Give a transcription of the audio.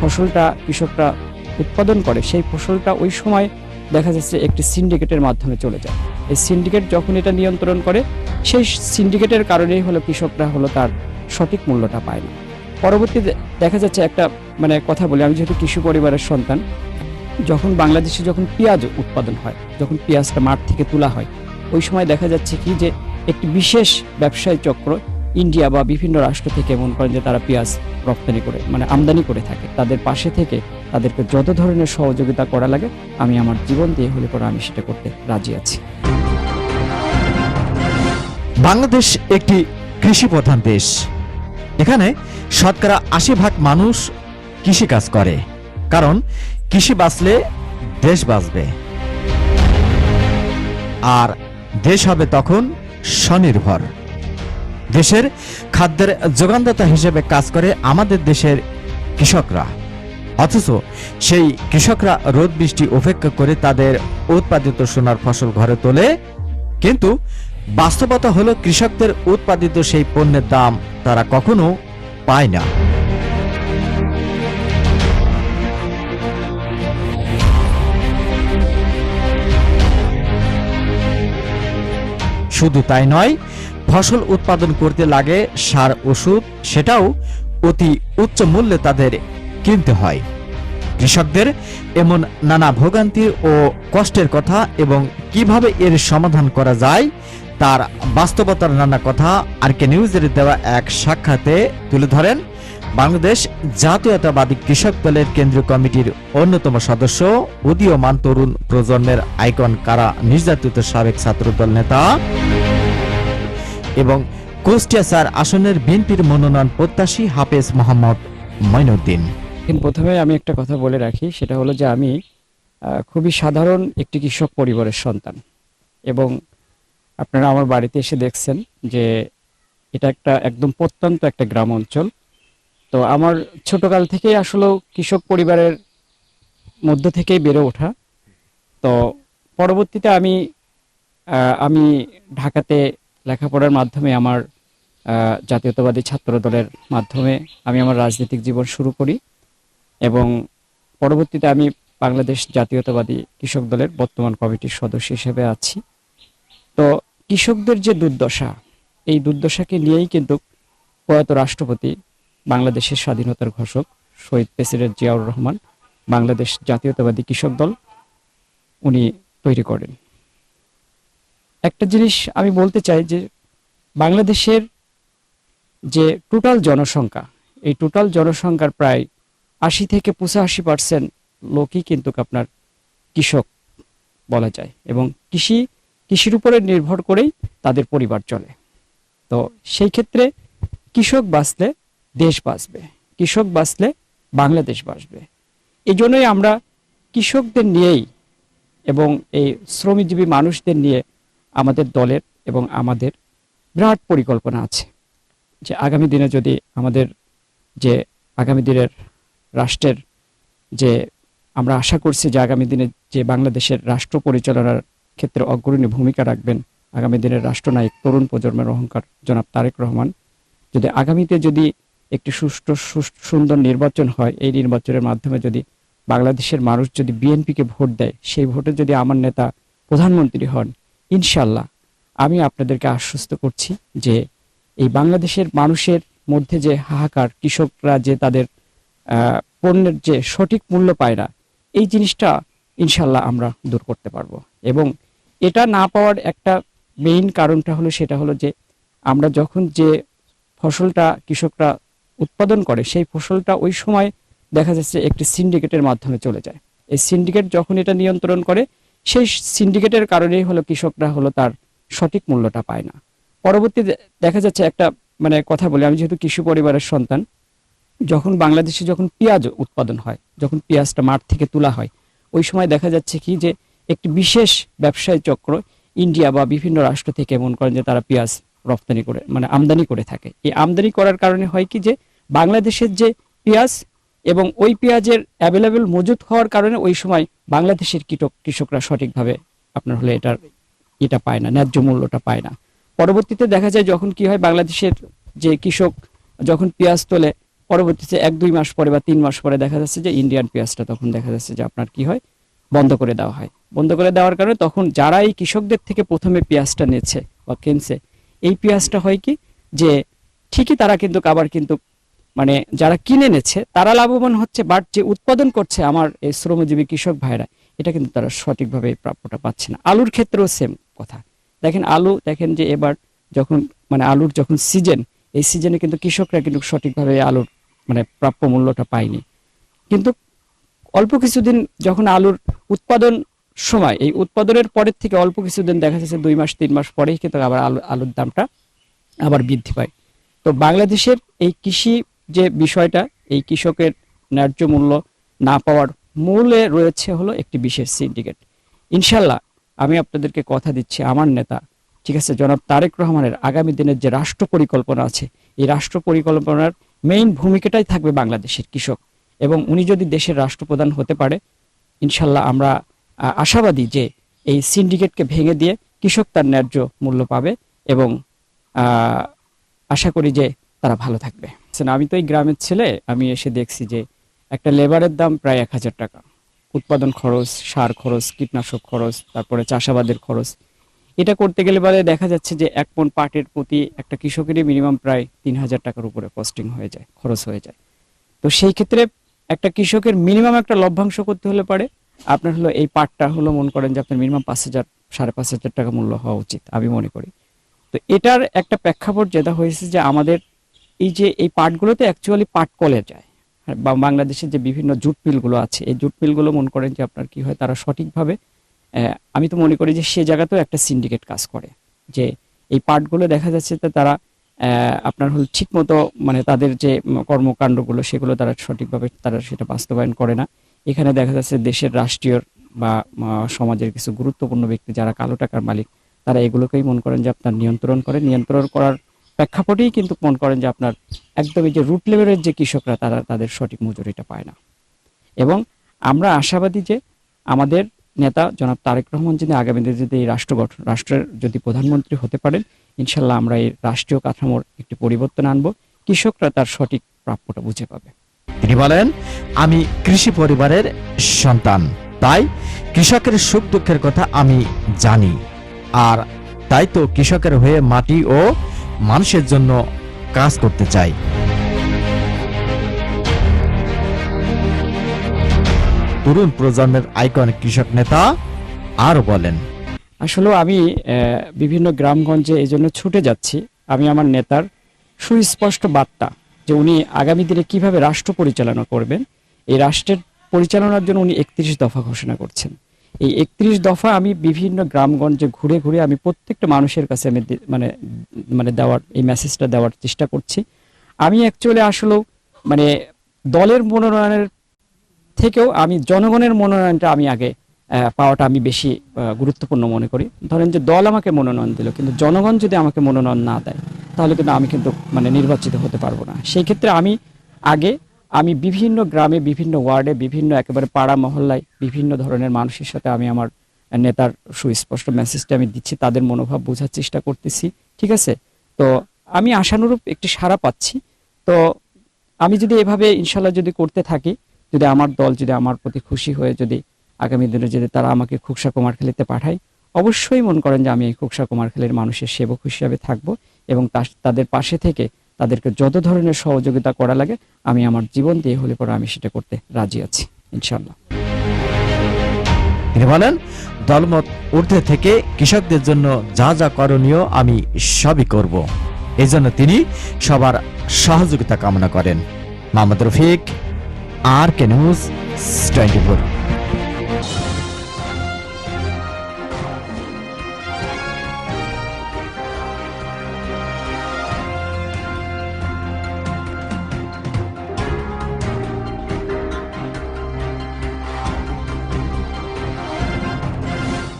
ফসলটা কৃষকরা উৎপাদন করে, সেই ফসলটা ওই সময় দেখা যাচ্ছে একটি সিন্ডিকেটের মাধ্যমে চলে যায়। এই সিন্ডিকেট যখন এটা নিয়ন্ত্রণ করে, সেই সিন্ডিকেটের কারণেই হলো কৃষকরা হলো তার সঠিক মূল্যটা পায় না। পরবর্তীতে দেখা যাচ্ছে একটা মানে কথা বলি, আমি যেহেতু কৃষি পরিবারের সন্তান, যখন বাংলাদেশে যখন পেঁয়াজ উৎপাদন হয়, যখন পেঁয়াজটা মাঠ থেকে তোলা হয়, ওই সময় দেখা যাচ্ছে কি যে একটি বিশেষ ব্যবসায়ী চক্র ইন্ডিয়া বা বিভিন্ন রাষ্ট্র থেকে মনে করেন যে তারা পেঁয়াজ রপ্তানি করে মানে আমদানি করে থাকে। তাদের পাশে থেকে তাদেরকে যত ধরনের সহযোগিতা করা লাগে, আমি আমার জীবন দিয়ে হলে পরে আমি সেটা করতে রাজি আছি। বাংলাদেশ একটি কৃষি প্রধান দেশ। এখানে শতকরা আশি ভাগ মানুষ কৃষিকাজ করে, কারণ কৃষি বাঁচলে দেশ বাঁচবে। আর দেশ হবে তখন স্বনির্ভর। দেশের খাদ্যের যোগানদাতা হিসেবে কাজ করে আমাদের দেশের কৃষকরা। অথচ সেই কৃষকরা রোদ বৃষ্টি উপেক্ষা করে তাদের উৎপাদিত সোনার ফসল ঘরে তোলে। কিন্তু বাস্তবতা হলো কৃষকদের উৎপাদিত সেই পণ্যের দাম তারা কখনো পায় না। শুধু তাই নয় ফসল উৎপাদন করতে লাগে সার ওষুধ, সেটাও অতি উচ্চ মূল্যে তাদের কিনতে হয়। কৃষকদের এমন নানা ভোগান্তি ও কষ্টের কথা এবং কীভাবে এর সমাধান করা যায়, তার বাস্তবতার নানা কথা আর কে নিউজের দেওয়া এক সাক্ষাতে তুলে ধরেন বাংলাদেশ জাতীয়তাবাদী কৃষক দলের কেন্দ্রীয় কমিটির অন্যতম সদস্য উদীয়মান তরুণ প্রজন্মের আইকন কারা নির্যাতিত সাবেক ছাত্রদল নেতা এবং কুষ্টিয়া স্যার আসনের বিএনপির মনোনয়ন প্রত্যাশী হাফেজ মোহাম্মদ মঈনুদ্দিন প্রথমে আমি একটা কথা বলে রাখি, সেটা হলো যে আমি খুবই সাধারণ একটি কৃষক পরিবারের সন্তান এবং আপনারা আমার বাড়িতে এসে দেখছেন যে এটা একটা একদম প্রত্যন্ত একটা গ্রাম অঞ্চল। তো আমার ছোটকাল থেকেই আসলে কৃষক পরিবারের মধ্য থেকেই বেড়ে ওঠা। তো পরবর্তীতে আমি আমি ঢাকাতে লেখাপড়ার মাধ্যমে আমার জাতীয়তাবাদী ছাত্র দলের মাধ্যমে আমি আমার রাজনৈতিক জীবন শুরু করি এবং পরবর্তীতে আমি বাংলাদেশ জাতীয়তাবাদী কৃষক দলের বর্তমান কমিটির সদস্য হিসেবে আছি। তো কৃষকদের যে দুর্দশা, এই দুর্দশাকে নিয়েই কিন্তু প্রয়াত রাষ্ট্রপতি বাংলাদেশের স্বাধীনতার ঘোষক শহীদ প্রেসিডেন্ট জিয়াউর রহমান বাংলাদেশ জাতীয়তাবাদী কৃষক দল উনি তৈরি করেন। একটা জিনিস আমি বলতে চাই যে বাংলাদেশের যে টোটাল জনসংখ্যা, এই টোটাল জনসংখ্যার প্রায় আশি থেকে পঁচাশি পার্সেন্ট লোকই কিন্তু আপনার কৃষক বলা যায় এবং কৃষি, কৃষির উপরে নির্ভর করেই তাদের পরিবার চলে। তো সেই ক্ষেত্রে কৃষক বাঁচলে দেশ বাঁচবে, কৃষক বাঁচলে বাংলাদেশ বাঁচবে। এই জন্যই আমরা কৃষকদের নিয়েই এবং এই শ্রমজীবী মানুষদের নিয়ে আমাদের দলের এবং আমাদের বিরাট পরিকল্পনা আছে যে আগামী দিনে যদি আমাদের যে আগামী দিনের রাষ্ট্রের যে আমরা আশা করছি যে আগামী দিনে যে বাংলাদেশের রাষ্ট্র পরিচালনার ক্ষেত্রে অগ্রণী ভূমিকা রাখবেন আগামী দিনের রাষ্ট্রনায়ক তরুণ প্রজন্মের অহংকার, জনাব তারেক রহমান, যদি আগামীতে যদি একটি সুষ্ঠু সুন্দর নির্বাচন হয়, এই নির্বাচনের মাধ্যমে যদি বাংলাদেশের মানুষ যদি বিএনপিকে ভোট দেয়, সেই ভোটে যদি আমার নেতা প্রধানমন্ত্রী হন ইনশাল্লাহ আমি আপনাদেরকে আশ্বস্ত করছি যে এই বাংলাদেশের মানুষের মধ্যে যে হাহাকার, কৃষকরা যে তাদের পণ্যের যে সঠিক মূল্য পায় না, এই জিনিসটা ইনশাল্লাহ আমরা দূর করতে পারব। এবং এটা না পাওয়ার একটা মেইন কারণটা হলো সেটা হলো যে আমরা যখন যে ফসলটা কৃষকরা উৎপাদন করে, সেই ফসলটা ওই সময় দেখা যাচ্ছে একটি সিন্ডিকেটের মাধ্যমে চলে যায়। এই সিন্ডিকেট যখন এটা নিয়ন্ত্রণ করে সেই সিন্ডিকেটের কারণেই হলো কৃষকরা হলো তার সঠিক মূল্যটা পায় না। পরবর্তীতে দেখা যাচ্ছে একটা মানে কথা বলি, আমি যেহেতু কৃষি পরিবারের সন্তান, যখন বাংলাদেশে যখন পেঁয়াজ উৎপাদন হয়, যখন পেঁয়াজটা মাঠ থেকে তোলা হয়, ওই সময় দেখা যাচ্ছে কি যে একটি বিশেষ ব্যবসায়ী চক্র ইন্ডিয়া বা বিভিন্ন রাষ্ট্র থেকে মনে করেন যে তারা পেঁয়াজ রপ্তানি করে মানে আমদানি করে থাকে। এই আমদানি করার কারণে হয় কি যে বাংলাদেশের যে পেঁয়াজ এবং ওই পেঁয়াজের অ্যাভেলেবেল মজুদ হওয়ার কারণে ওই সময় বাংলাদেশের কৃষক কৃষকরা সঠিকভাবে আপনার হলে এটার এটা পায় না, ন্যায্য মূল্যটা পায় না। পরবর্তীতে দেখা যায় যখন কি হয়, বাংলাদেশের যে কৃষক যখন পেঁয়াজ তোলে, পরবর্তীতে এক, দুই মাস পরে বা তিন মাস পরে দেখা যাচ্ছে যে ইন্ডিয়ান পেঁয়াজটা তখন দেখা যাচ্ছে যে আপনার কি হয়, বন্ধ করে দেওয়া হয়। বন্ধ করে দেওয়ার কারণে তখন যারা এই কৃষকদের থেকে প্রথমে পেঁয়াজটা নিচ্ছে বা কিনছে, এই পেঁয়াজটা হয় কি যে ঠিকই তারা কিন্তু আবার কিন্তু মানে যারা কিনে নেছে তারা লাভবান হচ্ছে বাট যে উৎপাদন করছে আমার এই শ্রমজীবী কৃষক ভাইরা, এটা কিন্তু তারা সঠিকভাবে প্রাপ্যটা পাচ্ছে না। আলুর ক্ষেত্রেও সেম কথা। দেখেন আলু, দেখেন যে এবার যখন মানে আলুর যখন সিজন এই সিজনে কিন্তু কৃষকরা কিন্তু সঠিকভাবে আলুর মানে প্রাপ্য মূল্যটা পায়নি। কিন্তু অল্প কিছুদিন যখন আলুর উৎপাদন সময়, এই উৎপাদনের পরের থেকে অল্প কিছুদিন দেখা যাচ্ছে দুই মাস, তিন মাস পরেই কিন্তু আবার আলু, আলুর দামটা আবার বৃদ্ধি পায়। তো বাংলাদেশের এই কৃষি যে বিষয়টা এই কৃষকের ন্যায্য মূল্য না পাওয়ার মূলে রয়েছে হলো একটি বিশেষ সিন্ডিকেট ইনশাল্লাহ আমি আপনাদেরকে কথা দিচ্ছি আমার নেতা, ঠিক আছে, জনাব তারেক রহমানের আগামী দিনের যে রাষ্ট্র পরিকল্পনা আছে, এই রাষ্ট্র পরিকল্পনার মেইন ভূমিকাটাই থাকবে বাংলাদেশের কৃষক এবং উনি যদি দেশের রাষ্ট্রপ্রধান হতে পারে ইনশাল্লাহ আমরা আশাবাদী যে এই সিন্ডিকেটকে ভেঙে দিয়ে কৃষক তার ন্যায্য মূল্য পাবে এবং আশা করি যে তারা ভালো থাকবে। আচ্ছা, আমি তো এই গ্রামের ছেলে আমি এসে দেখছি যে একটা লেবারের দাম প্রায় এক হাজার টাকা। উৎপাদন খরচ সার খরচ কীটনাশক খরচ তারপরে চাষাবাদের খরচ। এটা করতে গেলে পরে দেখা যাচ্ছে যে এক মন পাটের প্রতি একটা কৃষকেরই মিনিমাম প্রায় তিন হাজার টাকার উপরে কস্টিং হয়ে যায় খরচ হয়ে যায়। তো সেই ক্ষেত্রে একটা কৃষকের মিনিমাম একটা লভ্যাংশ করতে হলে পারে। আপনার হলো এই পাটটা হলো মনে করেন যে আপনার মিনিমাম পাঁচ হাজার সাড়ে পাঁচ হাজার টাকা মূল্য হওয়া উচিত আমি মনে করি। তো এটার একটা প্রেক্ষাপট যেটা হয়েছে যে আমাদের এই যে, এই পাটগুলোতে অ্যাকচুয়ালি পাট কলে যায়। বা বাংলাদেশের যে বিভিন্ন জুট মিলগুলো আছে, এই জুট মিলগুলো মনে করেন যে আপনার কি হয়, তারা সঠিকভাবে আমি তো মনে করি যে সে জায়গাতেও একটা সিন্ডিকেট কাজ করে। যে এই পার্টগুলো দেখা যাচ্ছে যে তারা আপনার হল ঠিক মতো মানে তাদের যে কর্মকাণ্ডগুলো, সেগুলো তারা সঠিকভাবে তারা সেটা বাস্তবায়ন করে না। এখানে দেখা যাচ্ছে দেশের রাষ্ট্রীয় বা সমাজের কিছু গুরুত্বপূর্ণ ব্যক্তি যারা কালো টাকার মালিক, তারা এগুলোকেই মনে করেন যে আপনার নিয়ন্ত্রণ করে। নিয়ন্ত্রণ করার প্রেক্ষাপটেই কিন্তু মনে করেন যে আপনার একদমই যে রুট লেভেলের যে কৃষকরা, তারা তাদের সঠিক মজুরিটা পায় না। এবং আমরা আশাবাদী যে আমাদের নেতা জনাব তারেক রহমান যদি আগামী দিনে যদি এই রাষ্ট্র গঠন রাষ্ট্রের যদি প্রধানমন্ত্রী হতে পারেন, ইনশাল্লাহ আমরা এই রাষ্ট্রীয় কাঠামোর একটি পরিবর্তন আনব। কৃষকরা তার সঠিক প্রাপ্যটা বুঝে পাবে। তিনি বলেন, আমি কৃষি পরিবারের সন্তান। তাই কৃষকের সুখ দুঃখের কথা আমি জানি। আর তাই তো কৃষকের হয়ে মাটি ও মানুষের জন্য কাজ করতে চাই। তরুণ প্রজন্মের আইকন কৃষক নেতা আরও বলেন, আসলে আমি বিভিন্ন গ্রামগঞ্জে এই জন্য ছুটে যাচ্ছি। আমি আমার নেতার সুস্পষ্ট বার্তা যে উনি আগামী দিনে কীভাবে রাষ্ট্র পরিচালনা করবেন, এই রাষ্ট্রের পরিচালনার জন্য উনি একত্রিশ দফা ঘোষণা করছেন। এই একত্রিশ দফা আমি বিভিন্ন গ্রামগঞ্জে ঘুরে ঘুরে আমি প্রত্যেকটা মানুষের কাছে আমি মানে মানে দেওয়ার, এই মেসেজটা দেওয়ার চেষ্টা করছি। আমি অ্যাকচুয়ালি আসলেও মানে দলের মনোনয়নের থেকেও আমি, জনগণের মনোনয়নটা আমি আগে পাওয়াটা আমি বেশি গুরুত্বপূর্ণ মনে করি। ধরেন যে দল আমাকে মনোনয়ন দিল, কিন্তু জনগণ যদি আমাকে মনোনয়ন না দেয়, তাহলে কিন্তু আমি কিন্তু মানে নির্বাচিত হতে পারব না। সেই ক্ষেত্রে আমি আগে আমি বিভিন্ন গ্রামে, বিভিন্ন ওয়ার্ডে, বিভিন্ন একেবারে পাড়া মহল্লায় বিভিন্ন ধরনের মানুষের সাথে আমি আমার নেতার সুস্পষ্ট মেসেজটা আমি দিচ্ছি, তাদের মনোভাব বোঝার চেষ্টা করতেছি, ঠিক আছে? তো আমি আশানুরূপ একটি সাড়া পাচ্ছি। তো আমি যদি এভাবে ইনশাল্লাহ যদি করতে থাকি, যদি আমার দল যদি আমার প্রতি খুশি হয়ে যদি আগামী দিনে যদি তারা আমাকে খুকসা কুমারখালীতে পাঠায়, অবশ্যই মনে করেন যে আমি এই খুকসা কুমারখালীর মানুষের সেবক হিসাবে থাকব এবং তাদের পাশে থেকে তাদেরকে যত ধরনের সহযোগিতা করা লাগে, আমি আমার জীবন দিয়ে হলে পরে আমি সেটা করতে রাজি আছি ইনশাল্লাহ তিনি বলেন, দলমত ঊর্ধ্বে থেকে কৃষকদের জন্য যা যা করণীয় আমি সবই করব। এই জন্য তিনি সবার সহযোগিতা কামনা করেন। Mohammad Rafiq, R K news, twenty